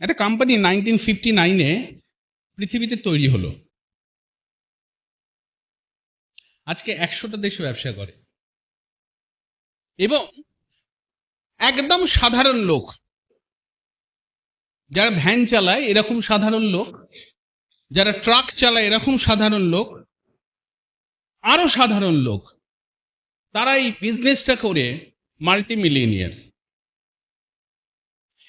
একটা company nineteen fifty নাইনে পৃথিবীতে তৈরি হলো। আজকে একশোটা দেশে ব্যবসা করে। এবং একদম সাধারণ লোক। যারা ভ্যান চালায় এরকম সাধারণ লোক। যারা ট্রাক চালায় এরকম সাধারণ লোক। আরও সাধারণ লোক। তারা এই বিজনেসটা করে মাল্টি মিলিয়নিয়ার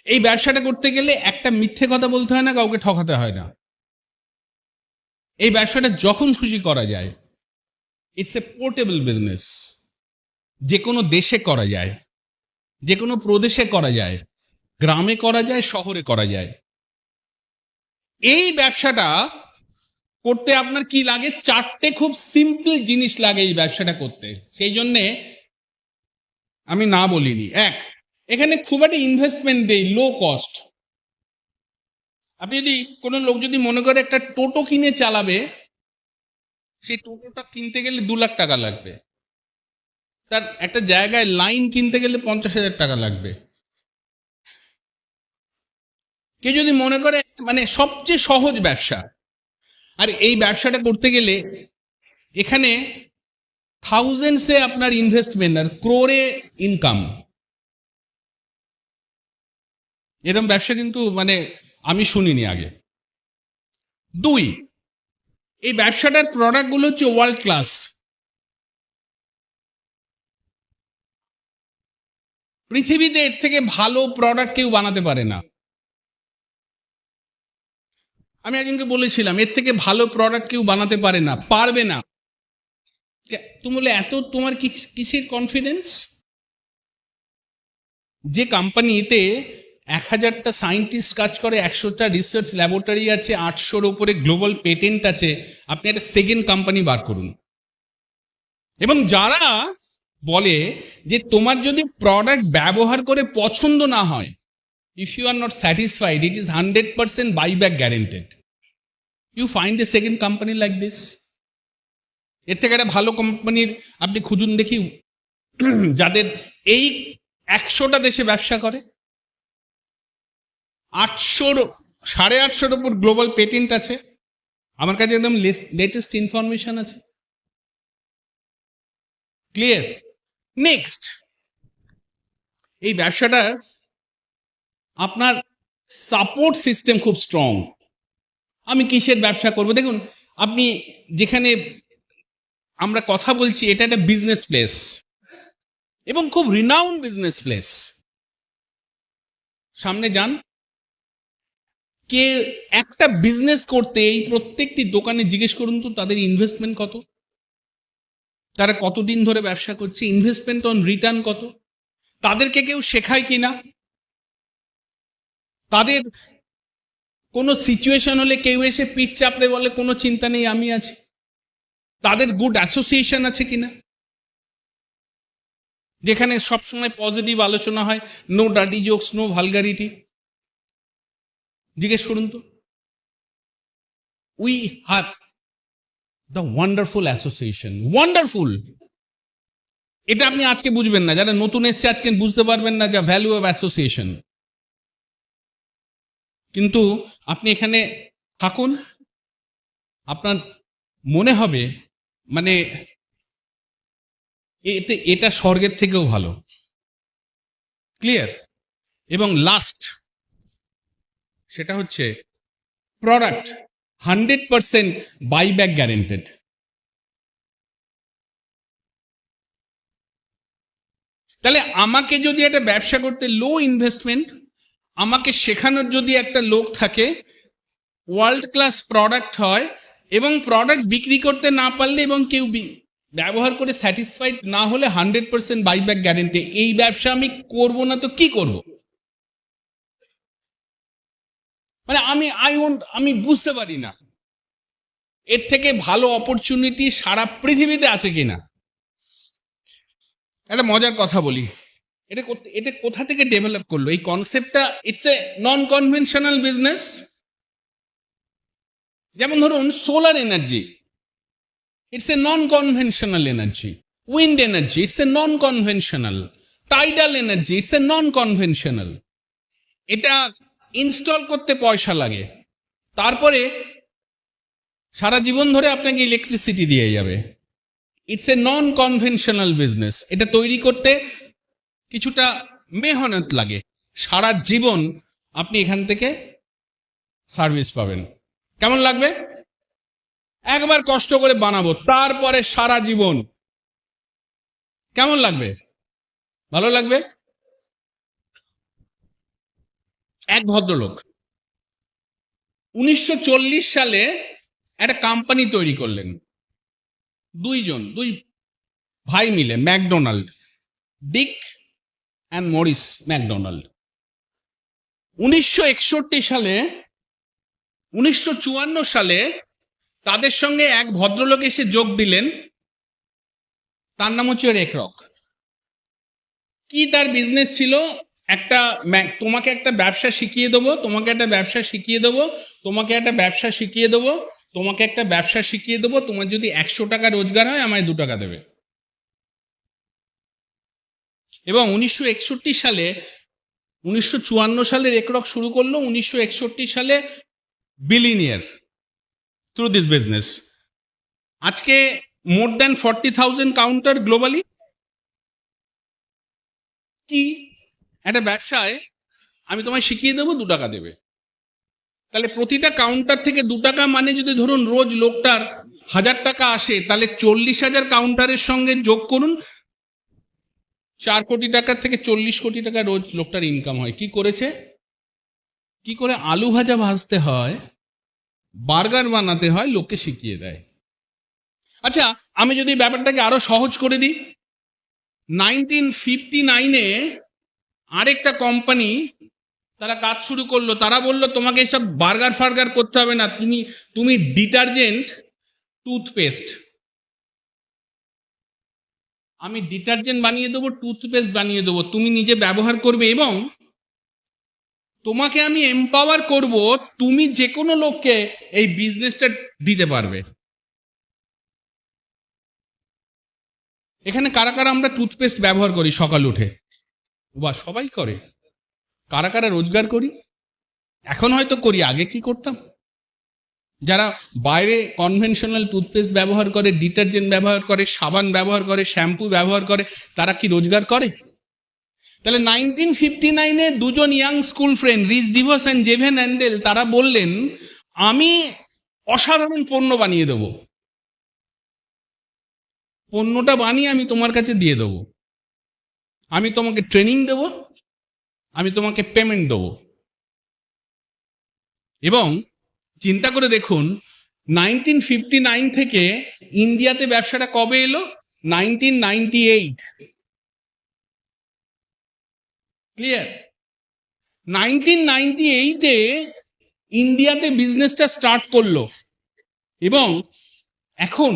এই ব্যবসাটা করতে গেলে একটা মিথ্যে কথা বলতে হয় না, কাউকে ঠকাতে হয় না। এই ব্যবসাটা যখন খুশি করা যায় ইটস এ পোর্টেবল বিজনেস যে কোনো দেশে করা যায়, যে কোনো প্রদেশে করা যায়, গ্রামে করা যায়, শহরে করা যায়। এই ব্যবসাটা করতে আপনার কি লাগে? চারটে খুব সিম্পল জিনিস লাগে এই ব্যবসাটা করতে। সেই জন্যে আমি না বলিনি। এক এখানে খুব একটা ইনভেস্টমেন্ট দেই লো কস্ট আপনি যদি কোনো লোক যদি মনে করে একটা টোটো কিনে চালাবে, সেই টোটোটা কিনতে গেলে দু লাখ টাকা লাগবে। তার একটা জায়গায় লাইন কিনতে গেলে পঞ্চাশ হাজার টাকা লাগবে। কেউ যদি মনে করে মানে সবচেয়ে সহজ ব্যবসা, আর এই ব্যবসাটা করতে গেলে এখানে থাউজেন্ডসে আপনার ইনভেস্টমেন্ট আর ক্রোরে ইনকাম এরকম ব্যবসা কিন্তু মানে আমি শুনিনি আগে। দুই, এই ব্যবসাটার প্রোডাক্টগুলো হচ্ছে ওয়ার্ল্ড ক্লাস পৃথিবীতে এর থেকে ভালো প্রোডাক্ট কেউ বানাতে পারে না। আমি একজনকে বলেছিলাম, এর থেকে ভালো প্রোডাক্ট কেউ বানাতে পারে না, পারবে না। তুমি বলে এত তোমার কিসের কনফিডেন্স যে কোম্পানিতে এক হাজারটা সায়েন্টিস্ট কাজ করে, একশোটা রিসার্চ ল্যাবরেটরি আছে, আটশোর ওপরে গ্লোবাল পেটেন্ট আছে। আপনি একটা সেকেন্ড কোম্পানি বার করুন। এবং যারা বলে যে তোমার যদি প্রোডাক্ট ব্যবহার করে পছন্দ না হয় if you are not satisfied it is hundred percent buy back guaranteed you find a second company like this এর থেকে একটা ভালো কোম্পানির আপনি খুঁজুন দেখি, যাদের এই একশোটা দেশে ব্যবসা করে। আটশোর, সাড়ে আটশোর উপর গ্লোবাল পেটেন্ট আছে। আমার কাছে একদম লেটেস্ট ইনফরমেশন আছে। ক্লিয়ার নেক্সট এই ব্যবসাটা আপনার সাপোর্ট সিস্টেম খুব স্ট্রং আমি কিসের ব্যবসা করব? দেখুন, আপনি যেখানে আমরা কথা বলছি, এটা একটা বিজনেস প্লেস এবং খুব রিনাউন বিজনেস প্লেস সামনে যান। কে একটা বিজনেস করতে এই প্রত্যেকটি দোকানে জিজ্ঞেস করুন তো, তাদের ইনভেস্টমেন্ট কত? তারা কতদিন ধরে ব্যবসা করছে? ইনভেস্টমেন্ট অন রিটার্ন কত? তাদেরকে কেউ শেখায় কিনা তাদের কোনো সিচুয়েশন হলে কেউ এসে পিঠ চাপড়ে বলে, কোনো চিন্তা নেই, আমি আছি। তাদের গুড অ্যাসোসিয়েশন আছে কিনা যেখানে সবসময় পজিটিভ আলোচনা হয় no daddy jokes no vulgarity জিজ্ঞেস করুন তো। We have the wonderful association wonderful এটা আপনি আজকে বুঝবেন না, যারা নতুন এসছে আজকে বুঝতে পারবেন না যা ভ্যালু অফ অ্যাসোসিয়েশন কিন্তু আপনি এখানে থাকুন, আপনার মনে হবে মানে এতে, এটা স্বর্গের থেকেও ভালো। ক্লিয়ার এবং লাস্ট সেটা হচ্ছে product hundred percent buyback guaranteed তাহলে আমাকে যদি একটা ব্যবসা করতে লো ইনভেস্টমেন্ট আমাকে শেখানোর যদি একটা লোক থাকে ওয়ার্ল্ড ক্লাস প্রোডাক্ট হয় এবং প্রোডাক্ট বিক্রি করতে না পারলে এবং কেউ ব্যবহার করে স্যাটিসফাইড না হলে হান্ড্রেড পার্সেন্ট বাইব্যাক গ্যারেন্টি এই ব্যবসা আমি করব না তো কি করব? মানে আমি আই ওন্ট আমি বুঝতে পারি না। এর থেকে ভালো অপরচুনিটি সারা পৃথিবীতে আছে কিনা? একটা মজার কথা বলি। এটা এটা কোথা থেকে ডেভেলপ করল? এই কনসেপ্টটা it's a non conventional business যেমন ধরুন solar energy it's a non conventional energy wind energy it's a non conventional tidal energy it's a non conventional এটা ইনস্টল করতে পয়সা লাগে। তারপরে সারা জীবন ধরে আপনাকে ইলেকট্রিসিটি দিয়ে যাবে। It's a non conventional business এটা তৈরি করতে কিছুটা মেহনত লাগে। সারা জীবন আপনি এখান থেকে সার্ভিস পাবেন। কেমন লাগবে? একবার কষ্ট করে বানাবো, তারপরে সারা জীবন। কেমন লাগবে? ভালো লাগবে? এক ভদ্রলোক। উনিশশো চল্লিশ সালে একটা কোম্পানি তৈরি করলেন। দুইজন, দুই ভাই মিলে, McDonald, Dick and Maurice McDonald. উনিশশো একষট্টি সালে, উনিশশো চুয়ান্ন সালে তাদের সঙ্গে এক ভদ্রলোক এসে যোগ দিলেন। তার নাম হচ্ছে রেকরক। কি তার বিজনেস ছিল? একটা তোমাকে একটা ব্যবসা শিখিয়ে দেবো, তোমাকে একটা ব্যবসা শিখিয়ে দেবো, তোমাকে একটা ব্যবসা শিখিয়ে দেবো, তোমাকে একটা ব্যবসা শিখিয়ে দেবো, তোমার যদি একশো টাকা রোজগার হয়, আমায় দু টাকা দেবে। এবং উনিশশো একষট্টি সালে, উনিশশো চুয়ান্ন সালে রেকরক শুরু করল, উনিশশো একষট্টি সালে বিলিনিয়ার থ্রু দিস বিজনেস আজকে more than forty thousand counter globally কি একটা ব্যবসায় আমি তোমায় শিখিয়ে দেবো দু টাকা দেবে। তাহলে প্রতিটা কাউন্টার থেকে দু টাকা মানে যদি ধরুন রোজ লোকটার হাজার টাকা আসে, তাহলে চল্লিশ হাজার কাউন্টারের সঙ্গে যোগ করুন। চার কোটি টাকার থেকে চল্লিশ কোটি টাকা রোজ লোকটার ইনকাম হয়। কি করেছে? কি করে আলু ভাজা ভাজতে হয়, বার্গার বানাতে হয়, লোককে শিখিয়ে দেয়। আচ্ছা আমি যদি ব্যাপারটাকে আরও সহজ করে দিই। নাইনটিন ফিফটি নাইনে আরেকটা কোম্পানি তারা কাজ শুরু করল, তারা বলল, তোমাকে এসব বার্গার ফার্গার করতে হবে না, তুমি তুমি ডিটারজেন্ট টুথপেস্ট আমি ডিটারজেন্ট বানিয়ে দেবো টুথপেস্ট বানিয়ে দেবো, তুমি নিজে ব্যবহার করবে এবং তোমাকে আমি এম্পাওয়ার করব, তুমি যে কোনো লোককে এই বিজনেসটা দিতে পারবে। এখানে কারা কারা আমরা টুথপেস্ট ব্যবহার করি সকাল উঠে? বা সবাই করে। কারা কারা রোজগার করি? এখন হয়তো করি, আগে কি করতাম? যারা বাইরে কনভেনশনাল টুথপেস্ট ব্যবহার করে ডিটারজেন্ট ব্যবহার করে, সাবান ব্যবহার করে শ্যাম্পু ব্যবহার করে, তারা কি রোজগার করে? তাহলে নাইনটিন ফিফটি নাইনে দুজন young school friend Rich DeVos and Jay Van Andel তারা বললেন, আমি অসাধারণ পণ্য বানিয়ে দেবো। পণ্যটা বানিয়ে আমি তোমার কাছে দিয়ে দেবো। আমি তোমাকে ট্রেনিং দেব, আমি তোমাকে পেমেন্ট দেব। এবং চিন্তা করে দেখুন নাইনটিন ফিফটি নাইন থেকে ইন্ডিয়াতে ব্যবসাটা কবে এলো? Nineteen ninety eight clear nineteen ninety এইটে ইন্ডিয়াতে বিজনেসটা স্টার্ট করল। এবং এখন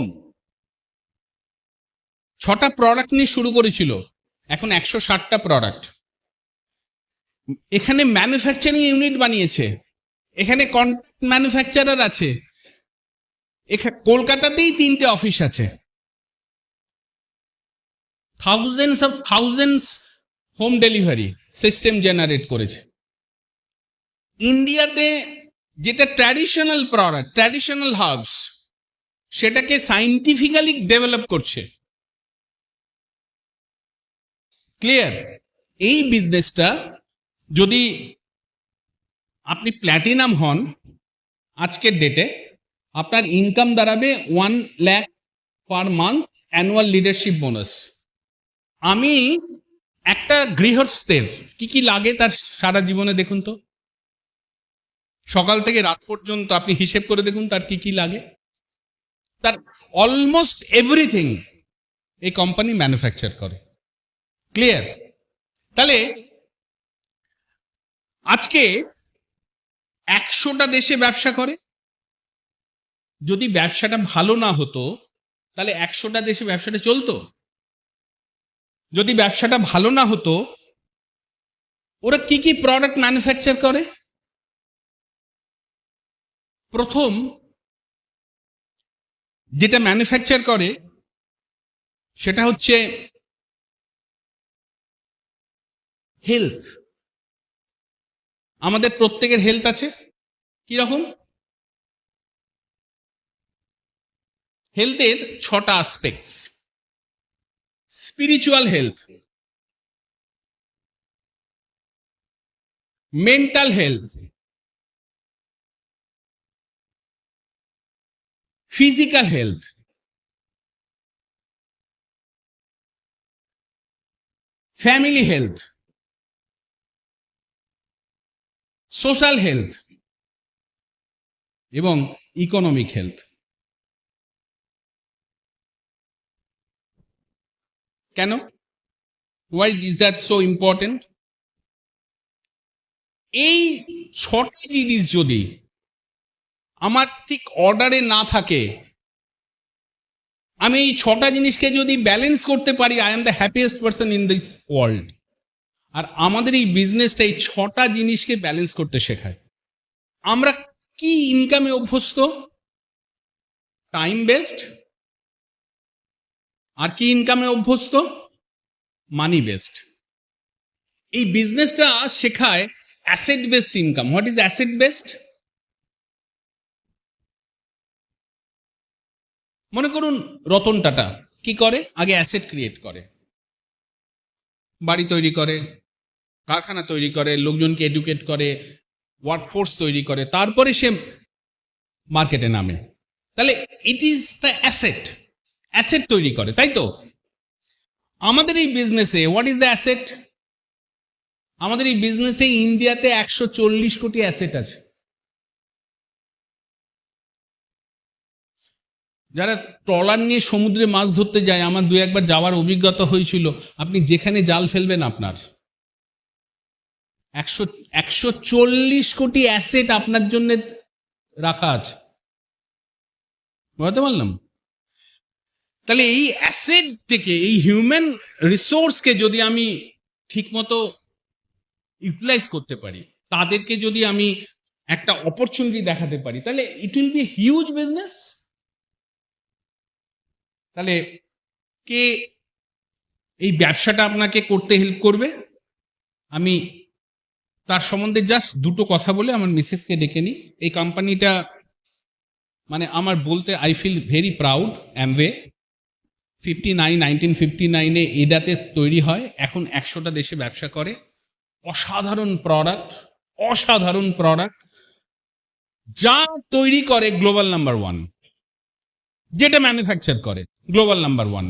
ছটা প্রোডাক্ট নিয়ে শুরু করেছিল। এখন একশো ষাটটা প্রোডাক্ট এখানে ম্যানুফ্যাকচারিং ইউনিট বানিয়েছে। এখানে কন্ট্রাক্ট ম্যানুফ্যাকচারার আছে। এখানে কলকাতাতেই তিনটে অফিস আছে। Thousands of thousands home delivery system generate করেছে। ইন্ডিয়াতে যেটা ট্র্যাডিশনাল প্রোডাক্ট ট্র্যাডিশনাল হার্বস সেটাকে সাইন্টিফিক্যালি ডেভেলপ করছে। ক্লিয়ার এই বিজনেসটা যদি আপনি প্ল্যাটিনাম হন, আজকের ডেটে আপনার ইনকাম দাঁড়াবে one lakh per month annual leadership bonus আমি একটা গৃহস্থের, কি কি লাগে তার সারা জীবনে দেখুন তো? সকাল থেকে রাত পর্যন্ত আপনি হিসেব করে দেখুন তার কি কি লাগে। তার অলমোস্ট এভরিথিং এই কোম্পানি ম্যানুফ্যাকচার করে। ক্লিয়ার তাহলে আজকে একশোটা দেশে ব্যবসা করে। যদি ব্যবসাটা ভালো না হতো, তাহলে একশোটা দেশে ব্যবসাটা চলতো। যদি ব্যবসাটা ভালো না হতো, ওরা কি কি প্রোডাক্ট ম্যানুফ্যাকচার করে? প্রথম, যেটা ম্যানুফ্যাকচার করে, সেটা হচ্ছে হেলথ আমাদের প্রত্যেকের হেলথ আছে? কি রকম হেলথের ছটা aspects spiritual health mental health physical health family health social health এবং ইকোনমিক হেলথ। কেন? Why is that so important এই ছটা জিনিস যদি আমার ঠিক অর্ডারে না থাকে, আমি এই ছটা জিনিসকে যদি ব্যালেন্স করতে পারি I am the happiest person in this world আর আমাদের এই বিজনেসটা এই ছটা জিনিসকে ব্যালেন্স করতে শেখায়। আমরা কি ইনকামে অভ্যস্ত? টাইম বেস্ট আর কি ইনকামে অভ্যস্ত? মানি বেস্ট এই বিজনেসটা শেখায় asset based income what is asset based মনে করুন রতন টাটা কি করে? আগে অ্যাসেট ক্রিয়েট করে। বাড়ি তৈরি করে। কারখানা তৈরি করে, লোকজনকে এডুকেট করে ওয়ার্কফোর্স তৈরি করে, তারপরে সে মার্কেটে নামে। তাহলে it is the asset asset তৈরি করে, তাই তো? আমাদের এই বিজনেসে হোয়াট ইজ দ্য অ্যাসেট আমাদের এই বিজনেসে ইন্ডিয়াতে একশো চল্লিশ কোটি অ্যাসেট আছে। যারা ট্রলার নিয়ে সমুদ্রে মাছ ধরতে যায়, আমার দু একবার যাওয়ার অভিজ্ঞতা হয়েছিল, আপনি যেখানে জাল ফেলবেন আপনার। একশো একশো চল্লিশ কোটি অ্যাসেট আপনার জন্য রাখা আছে। বুঝতে পারলাম? তাহলে এই অ্যাসেট থেকে, এই হিউম্যান রিসোর্সকে যদি আমি ঠিকমতো ইউটিলাইজ করতে পারি, তাদেরকে যদি আমি একটা অপরচুনিটি দেখাতে পারি, তাহলে it will be huge business তাহলে কে এই ব্যবসাটা আপনাকে করতে হেল্প করবে? আমি তার সম্বন্ধে জাস্ট দুটো কথা বলে আমার মিসেসকে ডেকে নিই। এই কোম্পানিটা মানে আমার বলতে I feel very proud Amway fifty nine nineteen fifty নাইনে এডাতে তৈরি হয়। এখন একশোটা দেশে ব্যবসা করে। অসাধারণ প্রোডাক্ট অসাধারণ প্রোডাক্ট যা তৈরি করে গ্লোবাল নাম্বার ওয়ান যেটা ম্যানুফ্যাকচার করে global number one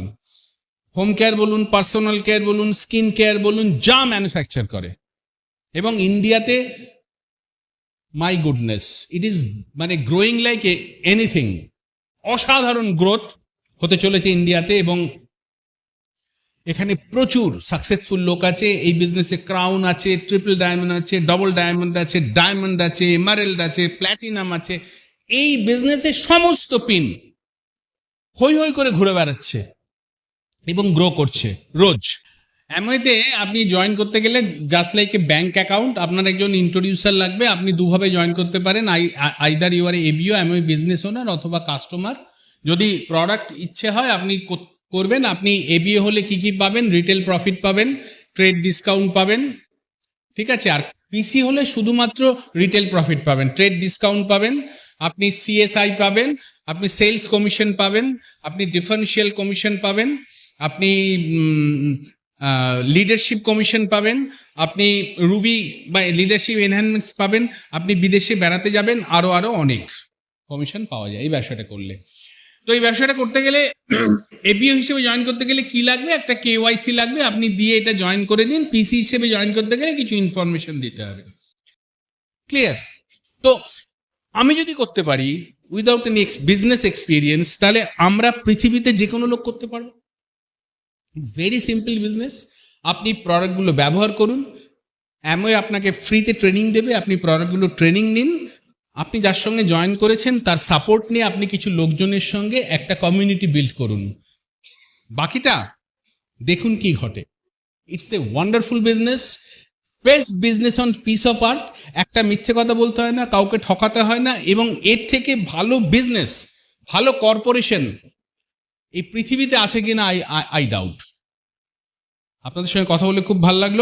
home care বলুন পার্সোনাল কেয়ার বলুন স্কিন কেয়ার বলুন, যা ম্যানুফ্যাকচার করে। এবং ইন্ডিয়াতে মাই গুডনেস ইট ইজ মানে গ্রোয়িং লাইক এ এনিথিং অসাধারণ গ্রোথ হতে চলেছে ইন্ডিয়াতে এবং এখানে প্রচুর সাকসেসফুল লোক আছে। এই বিজনেসে ক্রাউন আছে ট্রিপল ডায়মন্ড আছে ডবল ডায়মন্ড আছে ডায়মন্ড আছে এমারেল্ড আছে প্ল্যাটিনাম আছে। এই বিজনেসে সমস্ত পিন হই হই করে ঘুরে বেড়াচ্ছে এবং গ্রো করছে রোজ। অ্যামওয়েতে আপনি জয়েন করতে গেলে just like a bank account আপনার একজন ইন্ট্রোডিউসার লাগবে, আপনি দুভাবে জয়েন করতে পারেন, I either you are ABO Amway business owner অথবা কাস্টমার যদি প্রোডাক্ট ইচ্ছে হয়, আপনি কর- করবেন, আপনি এবিএ হলে কি কি পাবেন? রিটেল প্রফিট পাবেন ট্রেড ডিসকাউন্ট পাবেন, ঠিক আছে? আর পিসি হলে শুধুমাত্র রিটেল প্রফিট পাবেন ট্রেড ডিসকাউন্ট পাবেন, আপনি সিএসআই পাবেন, আপনি সেলস কমিশন পাবেন, আপনি ডিফারেন্সিয়াল কমিশন পাবেন, আপনি লিডারশিপ কমিশন পাবেন, আপনি রুবি বা লিডারশিপ এনহ্যান্সমেন্টস পাবেন, আপনি বিদেশে বেড়াতে যাবেন, আরও আরও অনেক কমিশন পাওয়া যায় এই ব্যবসাটা করলে। তো এই ব্যবসাটা করতে গেলে এবিও হিসেবে জয়েন করতে গেলে কি লাগবে? একটা কেওয়াইসি লাগবে, আপনি দিয়ে এটা জয়েন করে নিন পিসি হিসেবে জয়েন করতে গেলে কিছু ইনফরমেশন দিতে হবে। ক্লিয়ার তো আমি যদি করতে পারি উইদাউট এনি বিজনেস এক্সপিরিয়েন্স তাহলে আমরা পৃথিবীতে যে কোনো লোক করতে পারব। ভেরি সিম্পল বিজনেস আপনি প্রোডাক্টগুলো ব্যবহার করুন। অ্যামওয়ে আপনাকে ফ্রিতে ট্রেনিং দেবে। আপনি প্রোডাক্টগুলো ট্রেনিং নিন। আপনি যার সঙ্গে জয়েন করেছেন, তার সাপোর্ট নিয়ে আপনি কিছু লোকজনের সঙ্গে একটা কমিউনিটি বিল্ড করুন। বাকিটা দেখুন কি ঘটে। It's a wonderful business best business on piece of earth একটা মিথ্যে কথা বলতে হয় না, কাউকে ঠকাতে হয় না এবং এর থেকে ভালো বিজনেস ভালো কর্পোরেশন এই পৃথিবীতে আছে কিনা আই আই ডাউট আপনাদের সঙ্গে কথা বলে খুব ভালো লাগল।